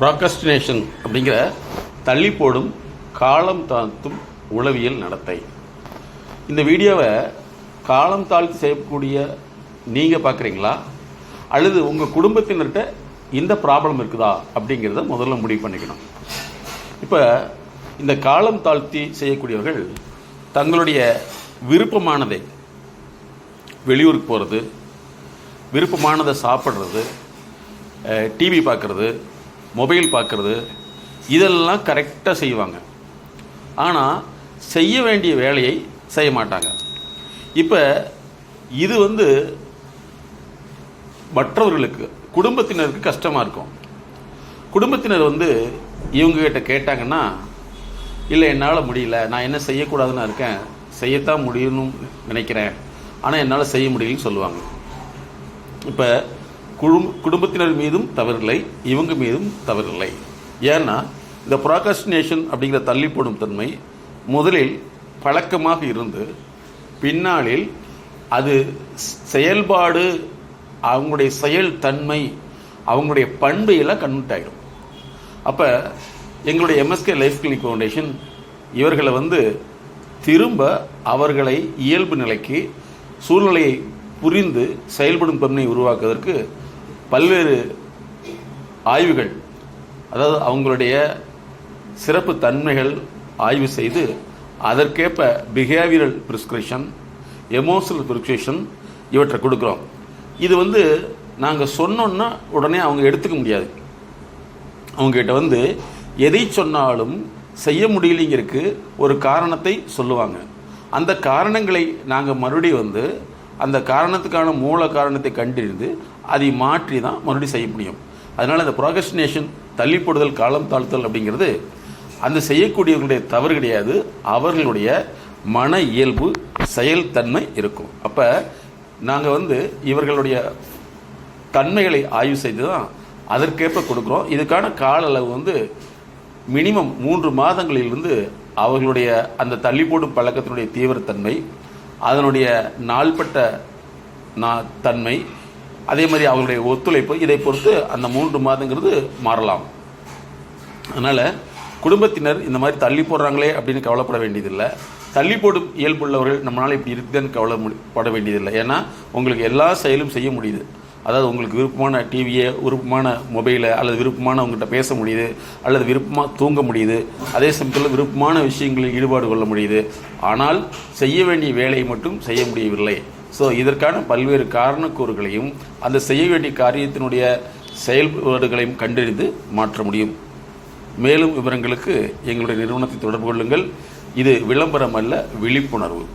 ப்ராக்ரஸ்டினேஷன் அப்படிங்கிற தள்ளி போடும் காலம் தாழ்த்தும் உளவியல் நடத்தை. இந்த வீடியோவை காலம் தாழ்த்தி செய்யக்கூடிய நீங்கள் பார்க்குறீங்களா அல்லது உங்கள் குடும்பத்தினர்கிட்ட இந்த ப்ராப்ளம் இருக்குதா? அப்படிங்கிறத முதல்ல முடிவு பண்ணிக்கணும். இப்போ இந்த காலம் தாழ்த்தி செய்யக்கூடியவர்கள் தங்களுடைய விருப்பமானதை வெளியூருக்கு போகிறது விருப்பமானதை சாப்பிட்றது டிவி பார்க்குறது மொபைல் பார்க்குறது இதெல்லாம் கரெக்டாக செய்வாங்க. ஆனால் செய்ய வேண்டிய வேலையை செய்ய மாட்டாங்க. இப்போ இது வந்து மற்றவர்களுக்கு குடும்பத்தினருக்கு கஷ்டமாக இருக்கும். குடும்பத்தினர் வந்து இவங்ககிட்ட கேட்டாங்கன்னா இல்லை என்னால் முடியல. நான் என்ன செய்யக்கூடாதுன்னு இருக்கேன். செய்யத்தான் முடியணும்னு நினைக்கிறேன். ஆனால் என்னால் செய்ய முடியலன்னு சொல்லுவாங்க. இப்போ குழும் குடும்பத்தினர் மீதும் தவறில்லை இவங்க மீதும் தவறில்லை. ஏன்னா இந்த ப்ராகஸ்டினேஷன் அப்படிங்கிற தள்ளி போடும் தன்மை முதலில் பழக்கமாக இருந்து பின்னாளில் அது செயல்பாடு அவங்களுடைய செயல் தன்மை அவங்களுடைய பண்பையெல்லாம் கன்வெர்ட் ஆகிடும் அப்போ எங்களுடைய எம்எஸ்கே லைஃப் கிளினிக் ஃபவுண்டேஷன் இவர்களை வந்து திரும்ப அவர்களை இயல்பு நிலைக்கு சூழ்நிலையை புரிந்து செயல்படும் தன்மையை உருவாக்குவதற்கு பல்வேறு ஆய்வுகள் அதாவது அவங்களுடைய சிறப்பு தன்மைகள் ஆய்வு செய்து அதற்கேற்ப பிஹேவியரல் ப்ரிஸ்கிரிப்ஷன் எமோஷனல் ப்ரிஸ்கிரிப்ஷன் இவற்றை கொடுக்குறோம். இது வந்து நாங்கள் சொன்னோன்னா உடனே அவங்க எடுத்துக்க முடியாது. அவங்ககிட்ட வந்து எதை சொன்னாலும் செய்ய முடியலைங்கிறதுக்கு ஒரு காரணத்தை சொல்லுவாங்க. அந்த காரணங்களை நாங்கள் மறுபடியும் வந்து அந்த காரணத்துக்கான மூல காரணத்தை கண்டறிந்து அதை மாற்றி தான் மறுபடியும் செய்ய முடியும். அதனால் அந்த ப்ராகஸ்டினேஷன் தள்ளிப்படுதல் காலம் தாழ்த்தல் அப்படிங்கிறது அந்த செய்யக்கூடியவர்களுடைய தவறு கிடையாது. அவர்களுடைய மன இயல்பு செயல்தன்மை இருக்கும். அப்போ நாங்கள் வந்து இவர்களுடைய தன்மைகளை ஆய்வு செய்து தான் அதற்கேற்ப கொடுக்குறோம். இதுக்கான கால அளவு வந்து மினிமம் மூன்று மாதங்களிலிருந்து அவர்களுடைய அந்த தள்ளிப்போடும் பழக்கத்தினுடைய தீவிரத்தன்மை அதனுடைய நாள்பட்ட நா தன்மை அதே மாதிரி அவர்களுடைய ஒத்துழைப்பு இதை பொறுத்து அந்த மூன்று மாதங்கிறது மாறலாம். அதனால் குடும்பத்தினர் இந்த மாதிரி தள்ளி போடுறாங்களே அப்படின்னு கவலைப்பட வேண்டியதில்லை. தள்ளி போடும் இயல்புள்ளவர்கள் நம்மளால் இப்படி இருக்குதுன்னு கவலைப்பட வேண்டியதில்லை. ஏன்னா உங்களுக்கு எல்லா செயலும் செய்ய முடியுது. அதாவது உங்களுக்கு விருப்பமான டிவியை விருப்பமான மொபைலை அல்லது விருப்பமான உங்கள்கிட்ட பேச முடியுது அல்லது விருப்பமாக தூங்க முடியுது அதே சமயத்தில் விருப்பமான விஷயங்களில் ஈடுபாடு கொள்ள முடியுது. ஆனால் செய்ய வேண்டிய வேலையை மட்டும் செய்ய முடியவில்லை. ஸோ இதற்கான பல்வேறு காரணக்கூறுகளையும் அந்த செய்ய வேண்டிய காரியத்தினுடைய செயல்பாடுகளையும் கண்டறிந்து மாற்ற முடியும். மேலும் விவரங்களுக்கு எங்களுடைய நிறுவனத்தை தொடர்பு கொள்ளுங்கள். இது விளம்பரம் அல்ல விழிப்புணர்வு.